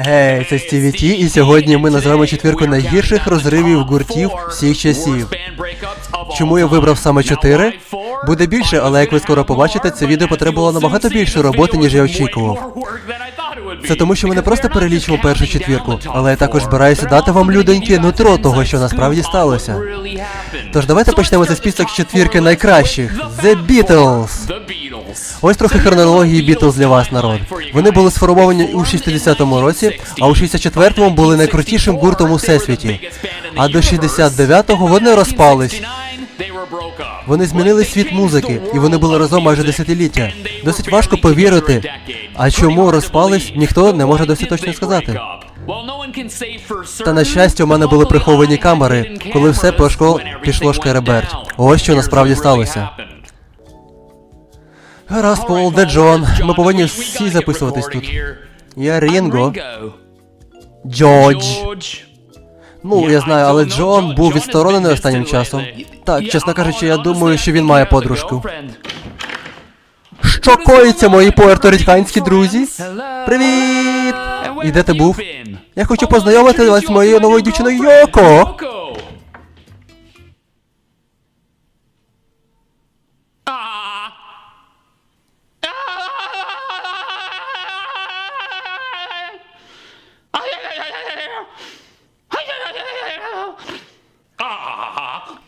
Гей, це Стіві Ті, і сьогодні ми називаємо четвірку найгірших розривів гуртів всіх часів. Чому я вибрав саме чотири? Буде більше, але як ви скоро побачите, це відео потребувало набагато більше роботи, ніж я очікував. Це тому, що ми не просто перелічимо першу четвірку, але я також збираюся дати вам людоньки нутро того, що насправді сталося. Тож давайте почнемо цей список четвірки найкращих The Beatles. Ось трохи хронології Beatles для вас, народ. Вони були сформовані у 60-му році, а у 64-му були найкрутішим гуртом у всесвіті. А до 69-го вони розпались. Вони змінили світ музики, і вони були разом майже десятиліття. Досить важко повірити. А чому розпались, ніхто не може досі точно сказати. Та на щастя, у мене були приховані камери, коли все пішло, пішло шкереберть. Ось що насправді сталося. Гаразд, Пол, де Джон? Ми повинні всі записуватись тут. Я Рінго. Джордж. Ну, я знаю, але Джон був відсторонений останнім часом. Так, чесно кажучи, я думаю, що він має подружку. Що коїться, мої пуерториканські друзі? Привіт! І де ти був? Я хочу познайомити вас з моєю новою дівчиною Йоко.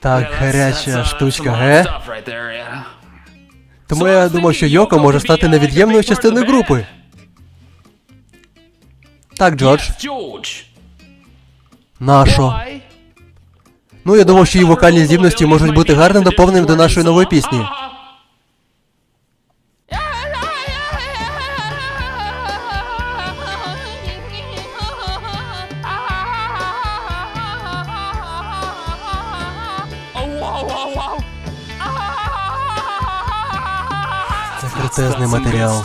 Так, гаряча штучка, ге? Тому я думав, що Йоко може стати невід'ємною частиною групи. Так, Джордж. Нашо. Ну, я думав, що її вокальні здібності можуть бути гарним доповненням до нашої нової пісні. Крутезний матеріал.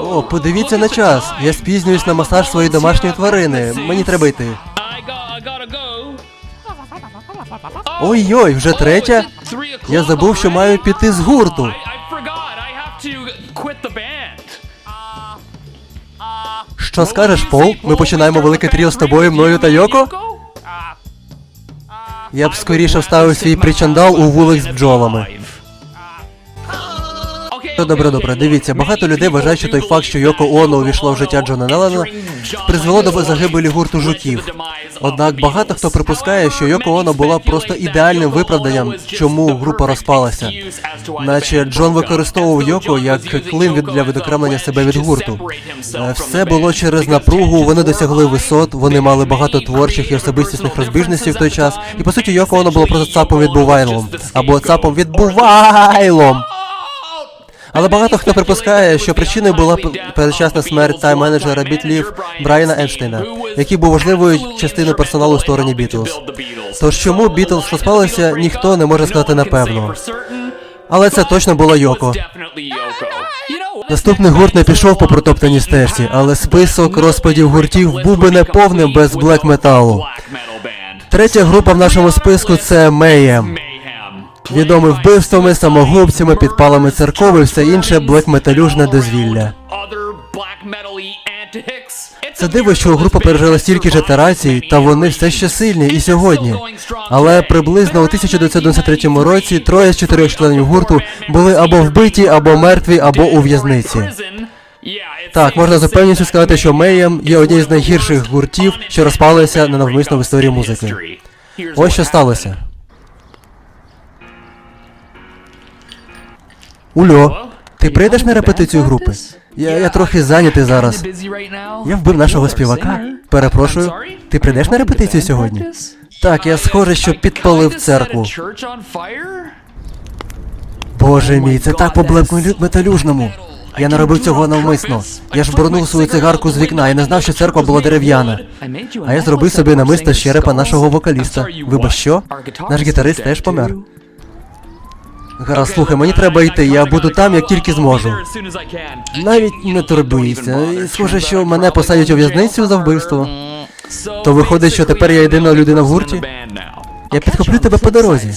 О, подивіться на час. Я спізнююсь на масаж своєї домашньої тварини. Мені треба йти. Ой-ой, вже третя? Я забув, що маю піти з гурту. Що скажеш, Пол? Ми починаємо велике тріо з тобою, мною та Йоко? Я б скоріше вставив свій причандал у вулик з бджолами. Ну, добре, добре, дивіться, багато людей вважають, що той факт, що Йоко Оно увійшло в життя Джона Неллена, призвело до загибелі гурту жуків. Однак багато хто припускає, що Йоко Оно була просто ідеальним виправданням, чому група розпалася. Наче Джон використовував Йоко як клин для відокремлення себе від гурту. Е, Все було через напругу, вони досягли висот, вони мали багато творчих і особистісних розбіжностей в той час. І по суті, Йоко Оно було просто цапом від Бувайлом. Або цапом від Бувайлом. Але багато хто припускає, що причиною була передчасна смерть тайм-менеджера бітлів Брайана Енштейна, який був важливою частиною персоналу стороні Бітлз. Тож чому Бітлз розпалися, ніхто не може сказати напевно. Але це точно було Йоко. Наступний гурт не пішов по протоптаній стежці, але список розпадів гуртів був би неповним без блек металу. Третя група в нашому списку це Mayhem. Відомий вбивствами, самогубцями, підпалами церков і все інше блек-металюжне дозвілля. Це диво, що група пережила стільки ж ітерацій, та вони все ще сильні і сьогодні. Але приблизно у 1993 році троє з чотирьох членів гурту були або вбиті, або мертві, або у в'язниці. Так, можна за певністю сказати, що Меєм є однією з найгірших гуртів, що розпалися ненавмисно в історії музики. Ось що сталося. Ульо, ти прийдеш на репетицію групи? Я, я трохи зайнятий зараз. Я вбив нашого співака. Перепрошую, ти прийдеш на репетицію сьогодні? Так, я схоже, що підпалив церкву. Боже мій, це так по металюжному. Я не робив цього навмисно. Я ж бронув свою цигарку з вікна і не знав, що церква була дерев'яна. А я зробив собі намисто з черепа нашого вокаліста. Вибач що? Наш гітарист теж помер. Гаразд, слухай, мені треба йти, я буду там, як тільки зможу. Навіть не турбуйся. Схоже, що мене посадять у в'язницю за вбивство. То виходить, що тепер я єдина людина в гурті? Я підхоплю тебе по дорозі.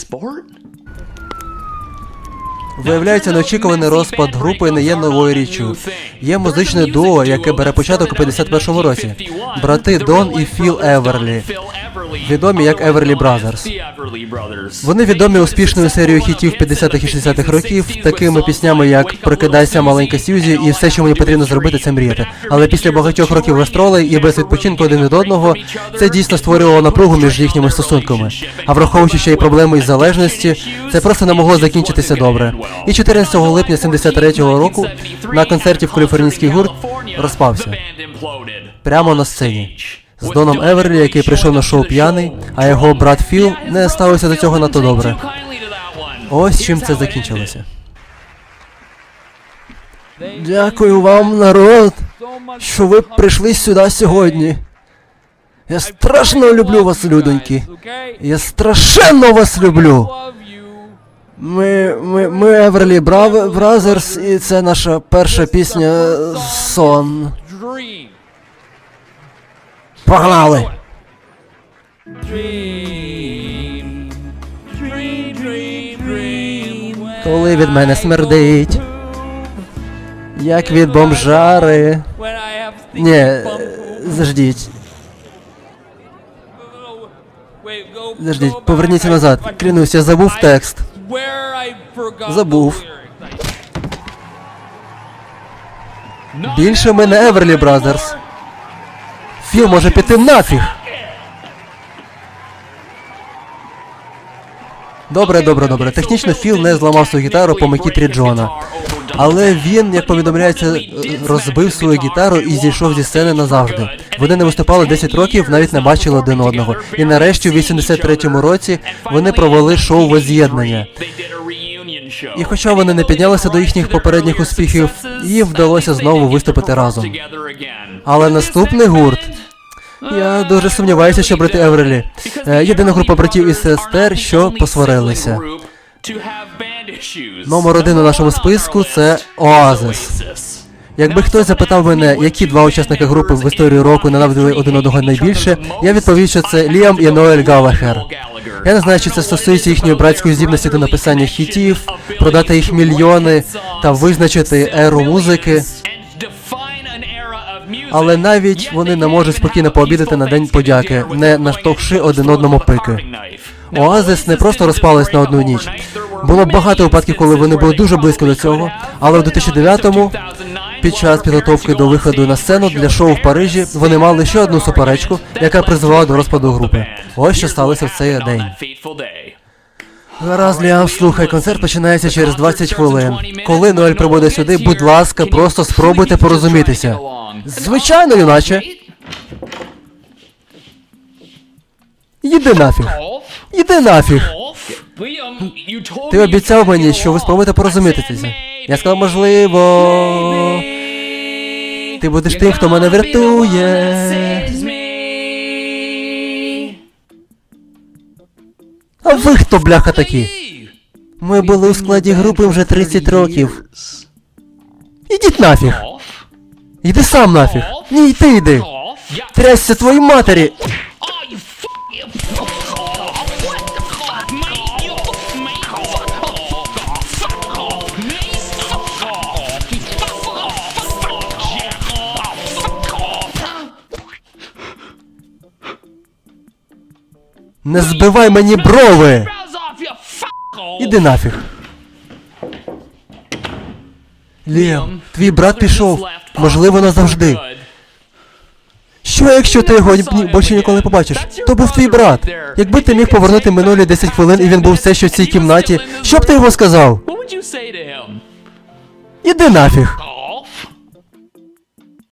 Виявляється, неочікуваний розпад групи не є новою річчю. Є музичне дуо, яке бере початок у 51-му році. Брати Дон і Філ Еверлі, відомі як Еверлі Бразерс. Вони відомі успішною серією хітів 50-х і 60-х років, такими піснями як Прокидайся, маленька Сьюзі і все, що мені потрібно зробити, це мріяти. Але після багатьох років гастролей і без відпочинку один від одного, це дійсно створювало напругу між їхніми стосунками. А враховуючи ще й проблеми із залежності, це просто не могло закінчитися добре. І 14 липня 73-го року на концерті в каліфорнійський гурт розпався прямо на сцені. З Доном Еверлі, який прийшов на шоу п'яний, а його брат Філ не ставився до цього надто добре. Ось чим це закінчилося. Дякую вам, народ, що ви прийшли сюди сьогодні. Я страшно люблю вас, людоньки. Я страшенно вас люблю. Ми, ми, ми Еверлі Брав, Бразерс, і це наша перша пісня Сон. Погнали! Коли від мене смердить, як від бомжари. Ні, е, заждіть, заждіть, поверніться назад. Клянусь, я забув текст. Забув. Більше ми не Еверлі Бразерс. Філ може піти нафіг. Добре, добре, добре. Технічно Філ не зламав свою гітару по макітрі Джона. Але він, як повідомляється, розбив свою гітару і зійшов зі сцени назавжди. Вони не виступали 10 років, навіть не бачили один одного. І нарешті, у 83-му році, вони провели шоу воз'єднання. І хоча вони не піднялися до їхніх попередніх успіхів, їм вдалося знову виступити разом. Але наступний гурт. Я дуже сумніваюся, що брати Еврелі. Е, Єдина група братів і сестер, що посварилися. Номер один у нашому списку це Оазис. Якби хтось запитав мене, які два учасники групи в історії року ненавиділи один одного найбільше, я відповів, що це Ліам і Ноель Галахер. Я не знаю, чи це стосується їхньої братської здібності до написання хітів, продати їх мільйони та визначити еру музики. Але навіть вони не можуть спокійно пообідати на день подяки, не наштовхши один одному пики. Оазис не просто розпались на одну ніч. Було багато випадків, коли вони були дуже близько до цього, але в 2009-му, під час підготовки до виходу на сцену для шоу в Парижі, вони мали ще одну суперечку, яка призвела до розпаду групи. Ось що сталося в цей день. Гаразд, Ліам, слухай, концерт починається через 20 хвилин. Коли Ноель прибуде сюди, будь ласка, просто спробуйте порозумітися. Звичайно, юначе. Їди нафіг. Іди нафіг. Ти обіцяв мені, що ви спробуєте порозумітися. Я сказав, можливо. Ти будеш тим, хто мене врятує. А ви хто, бляха, такі? Ми були у складі групи вже 30 років. Ідіть нафіг. Йди сам нафіг. Ні, ти йди. Трясся твоїй матері. Не збивай мені брови! Іди нафіг. Ліам, твій брат пішов. Можливо, назавжди. Що якщо ти його більше ніколи не побачиш? То був твій брат. Якби ти міг повернути минулі 10 хвилин і він був все ще в цій кімнаті, що б ти йому сказав? Іди нафіг.